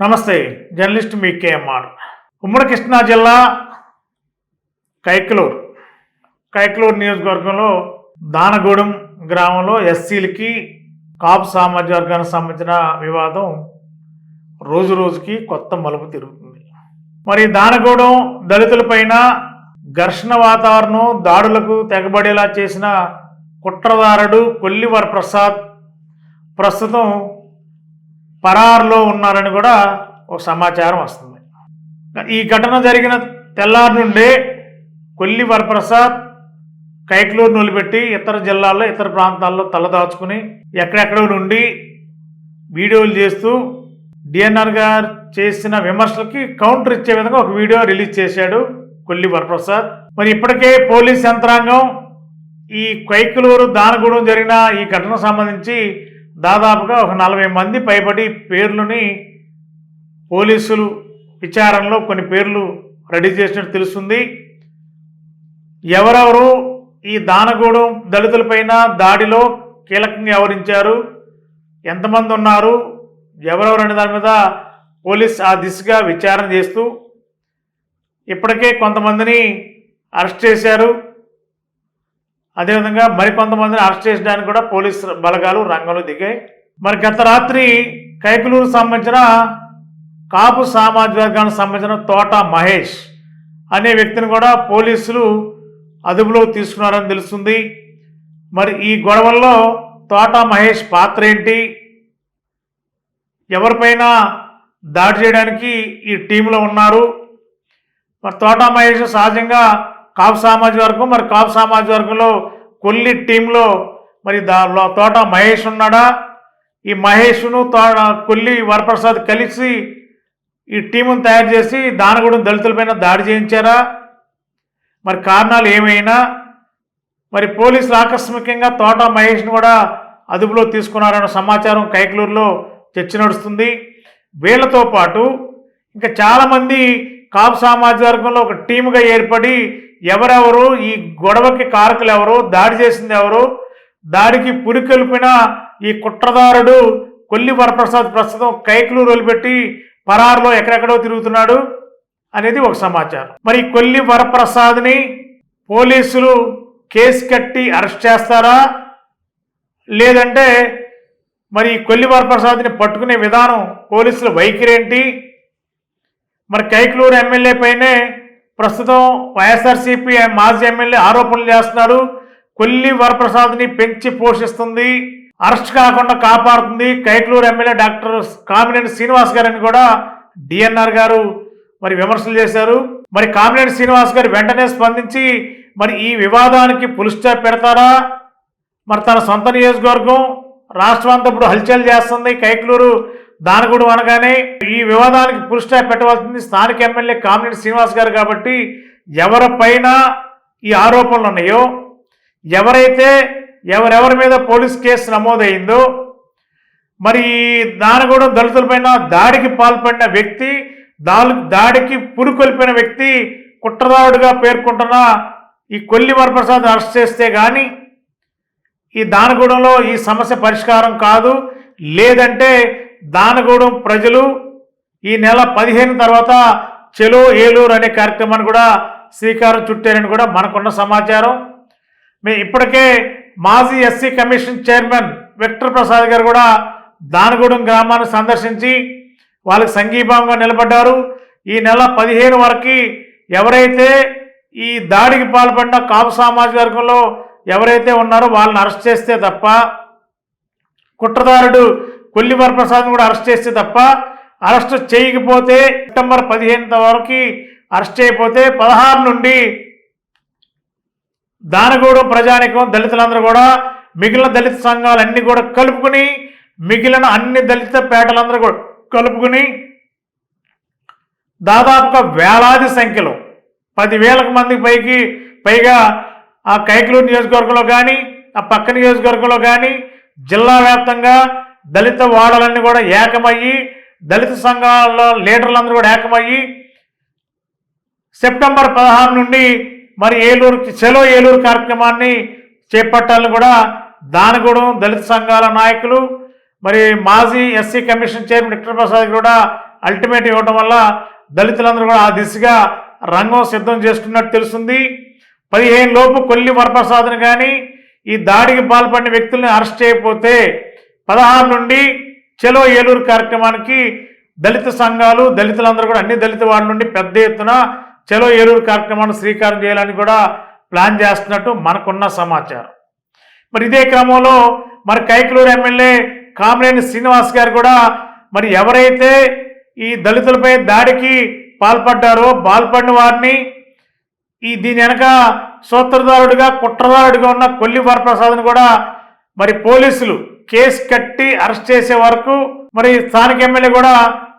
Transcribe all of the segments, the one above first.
నమస్తే జర్నలిస్ట్ మీ కేఎంఆర్. ఉమ్మడి కృష్ణా జిల్లా కైకలూరు. కైకలూరు నియోజకవర్గంలో దానగూడెం గ్రామంలో ఎస్సీలకి కాపు సామాజిక వర్గానికి సంబంధించిన వివాదం రోజు రోజుకి కొత్త మలుపు తిరుగుతుంది. మరి దానగూడెం దళితులపైన ఘర్షణ వాతావరణం దాడులకు తెగబడేలా చేసిన కుట్రదారుడు కొల్లివర ప్రసాద్ ప్రస్తుతం పరారులో ఉన్నారని కూడా ఒక సమాచారం వస్తుంది. ఈ ఘటన జరిగిన తెల్లారి నుండే కొల్లి వరప్రసాద్ కైకలూరు నిలబెట్టి ఇతర జిల్లాల్లో ఇతర ప్రాంతాల్లో తలదాచుకుని ఎక్కడెక్కడో నుండి వీడియోలు చేస్తూ డిఎన్ఆర్ గారు చేసిన విమర్శలకి కౌంటర్ ఇచ్చే విధంగా ఒక వీడియో రిలీజ్ చేశాడు కొల్లి వరప్రసాద్. మరి ఇప్పటికే పోలీస్ యంత్రాంగం ఈ కైకలూరు దానగూడెం జరిగిన ఈ ఘటనకు సంబంధించి దాదాపుగా ఒక నలభై మంది పైబడి పేర్లని పోలీసులు విచారణలో కొన్ని పేర్లు రెడీ చేసినట్టు తెలుస్తుంది. ఎవరెవరు ఈ దానగూడెం దళితులపైన దాడిలో కీలకంగా వ్యవహరించారు? ఎంతమంది ఉన్నారు? ఎవరెవరు అనే దాని మీద పోలీస్ ఆ దిశగా విచారణ చేస్తూ ఇప్పటికే కొంతమందిని అరెస్ట్ చేశారు. అదేవిధంగా మరికొంతమందిని అరెస్ట్ చేయడానికి కూడా పోలీస్ బలగాలు రంగంలో దిగాయి. మరి గత రాత్రి కైకులూరు సంబంధించిన కాపు సామాజిక వర్గానికి సంబంధించిన తోట మహేష్ అనే వ్యక్తిని కూడా పోలీసులు అదుపులో తీసుకున్నారని తెలుస్తుంది. మరి ఈ గొడవల్లో తోట మహేష్ పాత్ర ఏంటి? ఎవరిపైన దాడి చేయడానికి ఈ టీంలో ఉన్నారు. మరి తోట మహేష్ సహజంగా కాపు సామాజిక వర్గం మరి కాపు సామాజిక వర్గంలో కొల్లి టీంలో మరి దా తోట మహేష్ ఉన్నాడా? ఈ మహేష్ను తోట కొల్లి వరప్రసాద్ కలిసి ఈ టీమును తయారు చేసి దానగూడెం దళితులపైన దాడి చేయించారా? మరి కారణాలు ఏమైనా? మరి పోలీసులు ఆకస్మికంగా తోట మహేష్ను కూడా అదుపులో తీసుకున్నారన్న సమాచారం కైకలూరులో చర్చ నడుస్తుంది. వీళ్ళతో పాటు ఇంకా చాలామంది కాపు సామాజిక వర్గంలో ఒక టీముగా ఏర్పడి ఎవరెవరు ఈ గొడవకి కారకులు ఎవరు దాడి చేసింది ఎవరు దాడికి పురికొల్పిన ఈ కుట్రదారుడు కొల్లి వరప్రసాద్ ప్రస్తుతం కైకులు వదిలిపెట్టి పరారులో ఎక్కడెక్కడో తిరుగుతున్నాడు అనేది ఒక సమాచారం. మరి కొల్లి వరప్రసాద్ని పోలీసులు కేసు కట్టి అరెస్ట్ చేస్తారా? లేదంటే మరి కొల్లి వరప్రసాద్ని పట్టుకునే విధానం పోలీసుల వైఖరి ఏంటి? మరి కైకలూరు ఎమ్మెల్యే పైనే ప్రస్తుతం వైఎస్ఆర్సీపీ మాజీ ఎమ్మెల్యే ఆరోపణలు చేస్తున్నారు. కొల్లి వరప్రసాద్ని పెంచి పోషిస్తుంది. అరెస్ట్ కాకుండా కాపాడుతుంది. కైట్లూరు ఎమ్మెల్యే డాక్టర్ కామినేని శ్రీనివాస్ గారని కూడా డిఎన్ఆర్ గారు మరి విమర్శలు చేశారు. మరి కామినేని శ్రీనివాస్ గారు వెంటనే స్పందించి మరి ఈ వివాదానికి పులి పెడతారా? మరి తన సొంత నియోజకవర్గం రాష్ట్రం అంతా ఇప్పుడు హల్చల్ చేస్తుంది. కైట్లూరు దానగూడు అనగానే ఈ వివాదానికి పురుష పెట్టవలసింది స్థానిక ఎమ్మెల్యే కామినేని శ్రీనివాస్ గారు కాబట్టి ఎవరిపైన ఈ ఆరోపణలు ఉన్నాయో ఎవరైతే ఎవరెవరి మీద పోలీస్ కేసు నమోదైందో మరి ఈ దానగూడెం దళితులపైన దాడికి పాల్పడిన వ్యక్తి దాలు దాడికి పురుకొల్పిన వ్యక్తి కుట్రదారుడిగా పేర్కొంటున్న ఈ కొల్లి వరప్రసాద్ అరెస్ట్ చేస్తే కానీ ఈ దానగూడెంలో ఈ సమస్య పరిష్కారం కాదు. లేదంటే దానగూడెం ప్రజలు ఈ నెల పదిహేను తర్వాత చెలో ఏలూరు అనే కార్యక్రమాన్ని కూడా శ్రీకారం చుట్టారని కూడా మనకున్న సమాచారం. మే ఇప్పటికే మాజీ SC commission chairman Victor Prasad గారు కూడా దానగూడెం గ్రామాన్ని సందర్శించి వాళ్ళకి సంఘీభావంగా నిలబడ్డారు. ఈ నెల పదిహేను వరకు ఎవరైతే ఈ దాడికి పాల్పడిన కాపు సామాజిక వర్గంలో ఎవరైతే ఉన్నారో వాళ్ళని అరెస్ట్ చేస్తే తప్ప కుట్రదారుడు కొల్లి ప్రసాద్ కూడా అరెస్ట్ చేస్తే తప్ప అరెస్ట్ చేయకపోతే సెప్టెంబర్ పదిహేను వరకు అరెస్ట్ చేయకపోతే పదహారు నుండి దానగూడెం ప్రజానికం దళితులందరూ కూడా మిగిలిన దళిత సంఘాలన్నీ కూడా కలుపుకుని మిగిలిన అన్ని దళిత పేటలందరూ కూడా కలుపుకుని దాదాపుగా వేలాది సంఖ్యలో పదివేలకు మంది పైకి పైగా ఆ కైకలూరు నియోజకవర్గంలో కానీ ఆ పక్క నియోజకవర్గంలో కానీ జిల్లా వ్యాప్తంగా దళిత వాడలన్నీ కూడా ఏకమయ్యి దళిత సంఘాల లీడర్లందరూ కూడా ఏకమయ్యి సెప్టెంబర్ పదహారు నుండి మరి ఏలూరు చెలో ఏలూరు కార్యక్రమాన్ని చేపట్టాలని కూడా దానగూడెం దళిత సంఘాల నాయకులు మరి మాజీ SC commission chairman Victor Prasad కూడా అల్టిమేట్ ఇవ్వడం వల్ల దళితులందరూ కూడా ఆ దిశగా రంగం సిద్ధం చేసుకున్నట్టు తెలుస్తుంది. పదిహేను లోపు కొల్లి వరప్రసాద్ని కానీ ఈ దాడికి పాల్పడిన వ్యక్తుల్ని అరెస్ట్ చేయకపోతే పదహారు నుండి చెలో ఏలూరు కార్యక్రమానికి దళిత సంఘాలు దళితులందరూ కూడా అన్ని దళిత వారి నుండి పెద్ద ఎత్తున చెలో ఏలూరు కార్యక్రమాన్ని శ్రీకారం చేయాలని కూడా ప్లాన్ చేస్తున్నట్టు మనకున్న సమాచారం. మరి ఇదే క్రమంలో మరి కైకలూరు ఎమ్మెల్యే కామరేని శ్రీనివాస్ గారు కూడా మరి ఎవరైతే ఈ దళితులపై దాడికి పాల్పడ్డారో పాల్పడిన వారిని ఈ దీని వెనక సూత్రధారుడిగా కుట్రదారుడిగా ఉన్న కొల్లి వరప్రసాద్ని కూడా మరి పోలీసులు కేసు కట్టి అరెస్ట్ చేసే వరకు మరి స్థానిక ఎమ్మెల్యే కూడా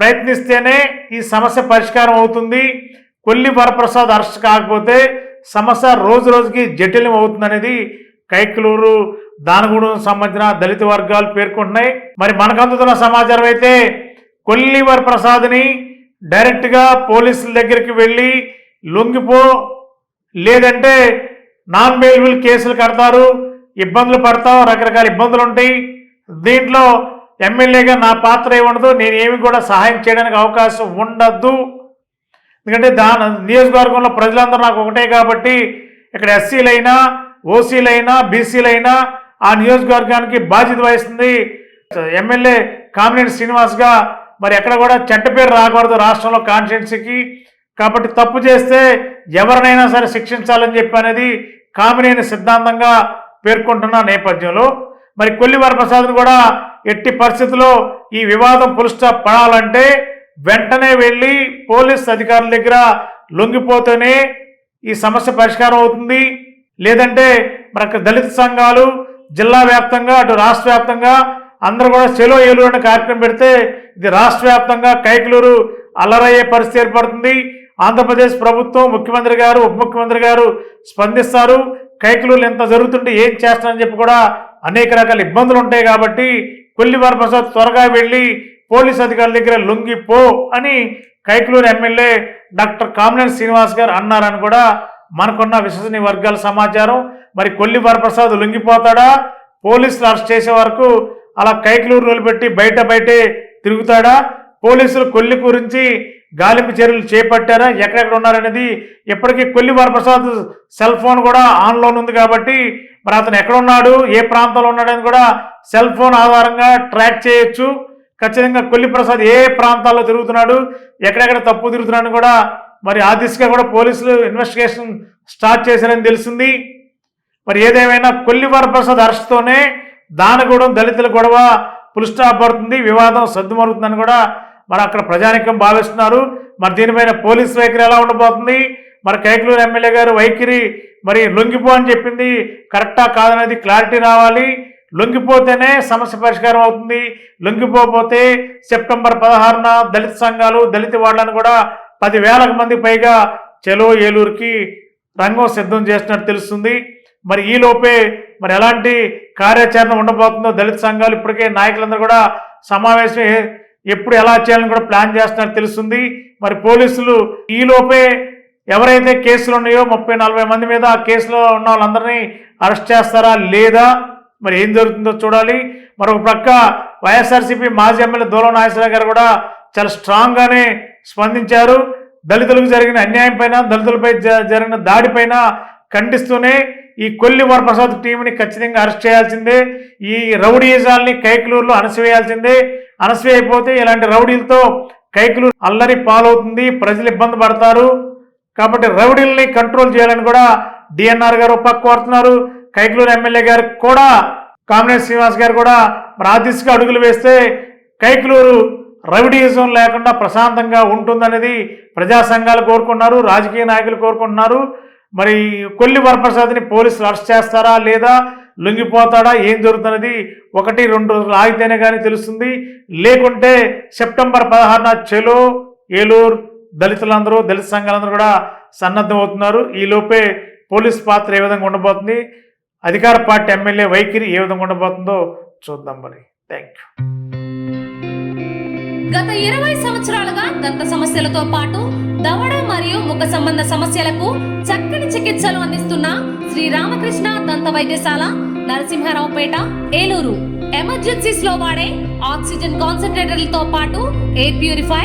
ప్రయత్నిస్తేనే ఈ సమస్య పరిష్కారం అవుతుంది. కొల్లి వరప్రసాద్ అరెస్ట్ కాకపోతే సమస్య రోజు రోజుకి జటిలం అవుతుందనేది కైకలూరు దానగూడెం సంబంధించిన దళిత వర్గాలు పేర్కొంటున్నాయి. మరి మనకు అందుతున్న సమాచారం అయితే కొల్లి వరప్రసాద్ని డైరెక్ట్గా పోలీసుల దగ్గరికి వెళ్ళి లొంగిపో లేదంటే నాన్ బెయిల్బుల్ కేసులు కడతారు ఇబ్బందులు పడతావు రకరకాల ఇబ్బందులు ఉంటాయి దీంట్లో ఎమ్మెల్యేగా నా పాత్ర ఏమి ఉండదు నేను ఏమి కూడా సహాయం చేయడానికి అవకాశం ఉండద్దు. ఎందుకంటే దాని నియోజకవర్గంలో ప్రజలందరూ నాకు ఒకటే కాబట్టి ఇక్కడ ఎస్సీలైనా ఓసీలైనా బీసీలైనా ఆ నియోజకవర్గానికి బాధ్యత వహిస్తుంది. ఎమ్మెల్యే కామినేని శ్రీనివాస్గా మరి ఎక్కడ కూడా చెట్ట పేరు రాకూడదు రాష్ట్రంలో కాన్స్టిట్యున్సీకి. కాబట్టి తప్పు చేస్తే ఎవరినైనా సరే శిక్షించాలని చెప్పి అనేది కామినేని సిద్ధాంతంగా పేర్కొంటున్న నేపథ్యంలో మరి కొల్లి ప్రసాద్ని కూడా ఎట్టి పరిస్థితుల్లో ఈ వివాదం పులుస్టాప్ పడాలంటే వెంటనే వెళ్ళి పోలీస్ అధికారుల దగ్గర లొంగిపోతేనే ఈ సమస్య పరిష్కారం అవుతుంది. లేదంటే మనకు దళిత సంఘాలు జిల్లా వ్యాప్తంగా అటు రాష్ట్ర వ్యాప్తంగా అందరూ కూడా సెలో ఏలూరు అనే కార్యక్రమం పెడితే ఇది రాష్ట్ర వ్యాప్తంగా కైకలూరు అల్లరయ్యే పరిస్థితి ఏర్పడుతుంది. ఆంధ్రప్రదేశ్ ప్రభుత్వం ముఖ్యమంత్రి గారు ఉప ముఖ్యమంత్రి గారు స్పందిస్తారు. కైకలూరు ఎంత జరుగుతుంటే ఏం చేస్తారని చెప్పి కూడా అనేక రకాల ఇబ్బందులు ఉంటాయి కాబట్టి కొల్లి ప్రసాద్ త్వరగా వెళ్ళి పోలీస్ అధికారుల దగ్గర లొంగిపో అని కైకలూరు ఎమ్మెల్యే డాక్టర్ కామినేని శ్రీనివాస్ గారు అన్నారని కూడా మనకున్న విశ్వసనీయ వర్గాల సమాచారం. మరి కొల్లి వరప్రసాద్ లొంగిపోతాడా? పోలీసులు అరెస్ట్ చేసే వరకు అలా కైకలూరు పెట్టి బయట బయటే తిరుగుతాడా? పోలీసులు కొల్లి గురించి గాలింపు చర్యలు చేపట్టారా? ఎక్కడెక్కడ ఉన్నారనేది ఇప్పటికీ కొల్లి వరప్రసాద్ సెల్ ఫోన్ కూడా ఆన్లోనే ఉంది కాబట్టి మరి అతను ఎక్కడ ఉన్నాడు ఏ ప్రాంతంలో ఉన్నాడని కూడా సెల్ ఫోన్ ఆధారంగా ట్రాక్ చేయొచ్చు. ఖచ్చితంగా కొల్లిప్రసాద్ ఏ ప్రాంతాల్లో తిరుగుతున్నాడు? ఎక్కడెక్కడ తప్పు తిరుగుతున్నాడని కూడా మరి ఆ దిశగా కూడా పోలీసులు ఇన్వెస్టిగేషన్ స్టార్ట్ చేశారని తెలిసింది. మరి ఏదేమైనా కొల్లివరప్రసాద్ అరెస్ట్తోనే దానగూడెం దళితుల గొడవ పుల్ స్టాప్ పడుతుంది వివాదం సర్దుమరుగుతుందని కూడా మరి అక్కడ ప్రజానికం భావిస్తున్నారు. మరి దీనిపైన పోలీస్ వైఖరి ఎలా ఉండబోతుంది? మరి కైకలూరు ఎమ్మెల్యే గారు వైఖరి మరి లొంగిపో అని చెప్పింది. కరెక్టా కాదనేది క్లారిటీ రావాలి. లొంగిపోతేనే సమస్య పరిష్కారం అవుతుంది. లొంగిపోతే సెప్టెంబర్ పదహారున దళిత సంఘాలు దళిత వాళ్ళని కూడా పదివేలకు మంది పైగా చెలో ఏలూరుకి రంగం సిద్ధం చేసినట్టు తెలుస్తుంది. మరి ఈలోపే మరి ఎలాంటి కార్యాచరణ ఉండబోతుందో దళిత సంఘాలు ఇప్పటికే నాయకులందరూ కూడా సమావేశం ఎప్పుడు ఎలా చేయాలని కూడా ప్లాన్ చేస్తున్నట్టు తెలుస్తుంది. మరి పోలీసులు ఈలోపే ఎవరైతే కేసులు ఉన్నాయో ముప్పై నలభై మంది మీద ఆ కేసులో ఉన్న వాళ్ళందరినీ అరెస్ట్ చేస్తారా లేదా? మరి ఏం జరుగుతుందో చూడాలి. మరొక ప్రక్క వైఎస్ఆర్సీపీ మాజీ ఎమ్మెల్యే దూలం నాగేశ్వరరావు గారు కూడా చాలా స్ట్రాంగ్గానే స్పందించారు. దళితులకు జరిగిన అన్యాయం పైన దళితులపై జ- జరిగిన దాడిపైన ఖండిస్తూనే ఈ కొల్లి వరప్రసాద్ టీంని ఖచ్చితంగా అరెస్ట్ చేయాల్సిందే. ఈ రౌడీజాల్ని కైకులూరులో అణసివేయాల్సిందే. అణసివేయకపోతే ఇలాంటి రౌడీలతో కైకులూరు అల్లరి పాలవుతుంది. ప్రజలు ఇబ్బంది పడతారు. కాబట్టి రౌడీల్ని కంట్రోల్ చేయాలని కూడా డిఎన్ఆర్ గారు పక్క కోరుతున్నారు. కైకలూరు ఎమ్మెల్యే గారు కూడా కామినేని శ్రీనివాస్ గారు కూడా మరి అడుగులు వేస్తే కైకలూరు రౌడీయిజం లేకుండా ప్రశాంతంగా ఉంటుందనేది ప్రజా సంఘాలు కోరుకున్నారు రాజకీయ నాయకులు కోరుకుంటున్నారు. మరి కొల్లి వరప్రసాద్ని పోలీసులు అరెస్ట్ చేస్తారా లేదా లొంగిపోతాడా ఏం జరుగుతున్నది ఒకటి రెండు రోజులు ఆగితేనే కానీ తెలుస్తుంది. లేకుంటే సెప్టెంబర్ పదహారున చెలో ఏలూరు దళితులందరూ దళిత సంఘాలందరూ కూడా సన్నద్ధం అవుతున్నారు ఈ లోపే పోలీస్ పాత్ర ఏ విధంగా ఉండబోతుంది? అధికార పార్టీ ఎమ్మెల్యే వైఖరి ఏ విధంగా ఉండబోతుందో చూద్దాం మరి. థ్యాంక్ యూ గత ఇరవై సంవత్సరాలుగా దంత సమస్యలతో పాటు దవడ మరియు ముఖ సంబంధ సమస్యలకు చక్కని చికిత్సలు అందిస్తున్న శ్రీ రామకృష్ణ దంత వైద్యశాల నరసింహారావుపేట ఏలూరు. ఎమర్జెన్సీస్లో వాడే ఆక్సిజన్ కాన్సన్ట్రేటర్లతో పాటు air purify